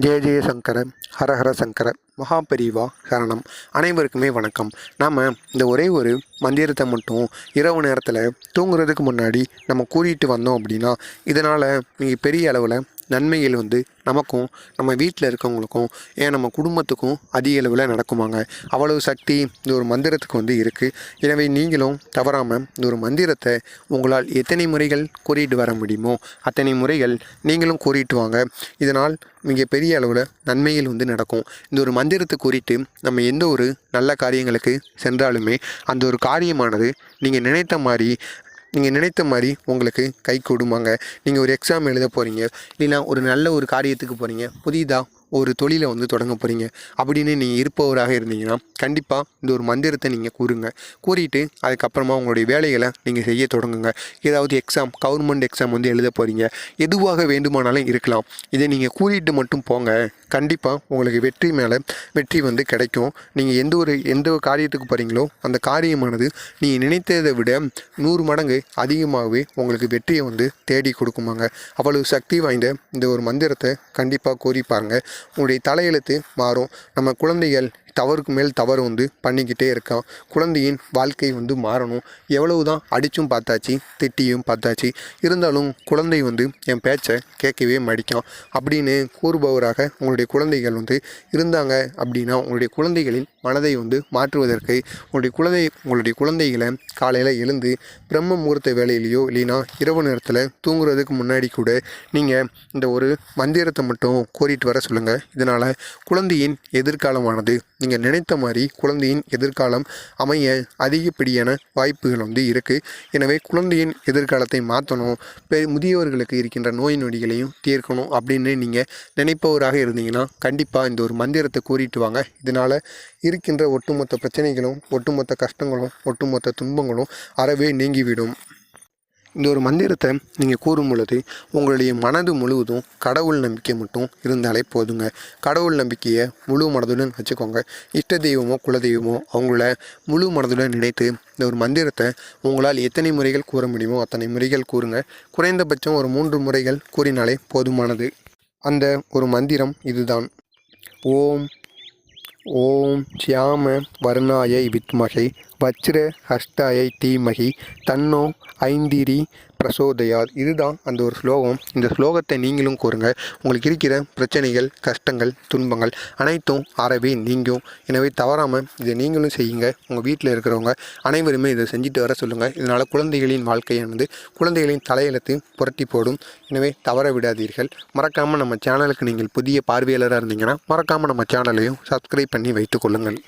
ஜெய ஜெய சங்கர ஹரஹர சங்கர மகாபெரிவா சரணம். அனைவருக்குமே வணக்கம். நாம் இந்த ஒரே ஒரு மந்திரத்தை மட்டும் இரவு நேரத்தில் தூங்குறதுக்கு முன்னாடி நம்ம கூறிட்டு வந்தோம் அப்படின்னா இதனால் நீங்கள் பெரிய அளவில் நன்மைகள் வந்து நமக்கும் நம்ம வீட்டில் இருக்கவங்களுக்கும் ஏன் நம்ம குடும்பத்துக்கும் அதிக அளவில் நடக்குமாங்க. அவ்வளவு சக்தி இந்த ஒரு மந்திரத்துக்கு வந்து இருக்குது எனவே நீங்களும் தவறாமல் இந்த ஒரு மந்திரத்தை உங்களால் எத்தனை முறைகள் கூறிட்டு வர முடியுமோ அத்தனை முறைகள் நீங்களும் கூறிட்டு வாங்க. இதனால் மிக பெரிய அளவில் நன்மைகள் வந்து நடக்கும். இந்த ஒரு மந்திரத்தை குறித்து நம்ம எந்த ஒரு நல்ல காரியங்களுக்கு சென்றாலுமே அந்த ஒரு காரியமானது நீங்கள் நினைத்த மாதிரி நீங்கள் நினைத்த மாதிரி உங்களுக்கு கை கொடுமாங்க? நீங்கள் ஒரு எக்ஸாம் எழுத போகிறீங்க இல்லைன்னா ஒரு நல்ல ஒரு காரியத்துக்கு போகிறீங்க புதிதாக ஒரு தொழிலை வந்து தொடங்க போகிறீங்க அப்படின்னு நீங்கள் இருப்பவராக இருந்தீங்கன்னா கண்டிப்பாக இந்த ஒரு மந்திரத்தை நீங்கள் கூறுங்க. கூறிட்டு அதுக்கப்புறமா உங்களுடைய வேலைகளை நீங்கள் செய்ய தொடங்குங்க. ஏதாவது எக்ஸாம் கவர்மெண்ட் எக்ஸாம் வந்து எழுத போகிறீங்க எதுவாக வேண்டுமானாலும் இருக்கலாம். இதை நீங்கள் கூறிட்டு மட்டும் போங்க. கண்டிப்பாக உங்களுக்கு வெற்றி மேலே வெற்றி வந்து கிடைக்கும். நீங்கள் எந்த ஒரு எந்த ஒரு காரியத்துக்கு போகிறீங்களோ அந்த காரியமானது நீங்கள் நினைத்ததை விட நூறு மடங்கு அதிகமாகவே உங்களுக்கு வெற்றியை வந்து தேடி கொடுக்குமாங்க. அவ்வளவு சக்தி வாய்ந்த இந்த ஒரு மந்திரத்தை கண்டிப்பாக கூறி பாருங்கள் உங்களுடைய தலையெழுத்து மாறும். நம்ம குழந்தைகள் தவறுக்கு மேல் தவறு வந்து பண்ணிக்கிட்டே இருக்கான் குழந்தையின் வாழ்க்கை வந்து மாறணும். எவ்வளவு தான் அடித்தும் பார்த்தாச்சு திட்டியும் பார்த்தாச்சு இருந்தாலும் குழந்தை வந்து என் பேச்சை கேட்கவே மடிக்கான் அப்படின்னு கூறுபவராக உங்களுடைய குழந்தைகள் வந்து இருந்தாங்க அப்படின்னா உங்களுடைய குழந்தைகளின் மனதை வந்து மாற்றுவதற்கு உங்களுடைய குழந்தை உங்களுடைய குழந்தைகளை காலையில் எழுந்து பிரம்ம முகூர்த்த வேலையிலையோ இல்லைன்னா இரவு நேரத்தில் தூங்குறதுக்கு முன்னாடி கூட நீங்கள் இந்த ஒரு மந்திரத்தை மட்டும் கோரிட்டு வர சொல்லுங்கள் இதனால் குழந்தையின் எதிர்காலமானது நீங்கள் நினைத்த மாதிரி குழந்தையின் எதிர்காலம் அமைய அதிகப்படியான வாய்ப்புகள் வந்து இருக்குது எனவே குழந்தையின் எதிர்காலத்தை மாற்றணும் பெ முதியவர்களுக்கு இருக்கின்ற நோய் நொடிகளையும் தீர்க்கணும் அப்படின்னு நீங்கள் நினைப்பவராக இருந்தீங்கன்னா கண்டிப்பாக இந்த ஒரு மந்திரத்தை கூறிட்டு வாங்க. இதனால் இருக்கின்ற ஒட்டுமொத்த பிரச்சனைகளும் ஒட்டுமொத்த கஷ்டங்களும் ஒட்டுமொத்த துன்பங்களும் அறவே நீங்கிவிடும். இந்த ஒரு மந்திரத்தை நீங்கள் கூறும் பொழுது உங்களுடைய மனது முழுவதும் கடவுள் நம்பிக்கை மட்டும் இருந்தாலே போதுங்க. கடவுள் நம்பிக்கையை முழு மனதுடன் வச்சுக்கோங்க. இஷ்ட தெய்வமோ குலதெய்வமோ அவங்கள முழு மனதுடன் நினைத்து இந்த ஒரு மந்திரத்தை உங்களால் எத்தனை முறைகள் கூற முடியுமோ அத்தனை முறைகள் கூறுங்க. குறைந்தபட்சம் ஒரு மூன்று முறைகள் கூறினாலே போதுமானது. அந்த ஒரு மந்திரம் இதுதான். ஓம் ஓம் சியாம வர்ணாயை வித்மகை வஜ்ர ஹஸ்தாயை தீமகி தன்னோ ஐந்திரி பிரசோதயாத் இதுதான் அந்த ஒரு ஸ்லோகம். இந்த ஸ்லோகத்தை நீங்களும் கூறுங்க. உங்களுக்கு இருக்கிற பிரச்சனைகள் கஷ்டங்கள் துன்பங்கள் அனைத்தும் அறவே நீங்கும். எனவே தவறாமல் இதை நீங்களும் செய்யுங்க. உங்கள் வீட்டில் இருக்கிறவங்க அனைவருமே இதை செஞ்சுட்டு வர சொல்லுங்கள் இதனால் குழந்தைகளின் வாழ்க்கையானது குழந்தைகளின் தலையெழுத்து புரட்டி போடும். எனவே தவற விடாதீர்கள். மறக்காமல் நம்ம சேனலுக்கு நீங்கள் புதிய பார்வையாளராக இருந்தீங்கன்னா மறக்காமல் நம்ம சேனலையும் சப்ஸ்கிரைப் பண்ணி வைத்துக் கொள்ளுங்கள்.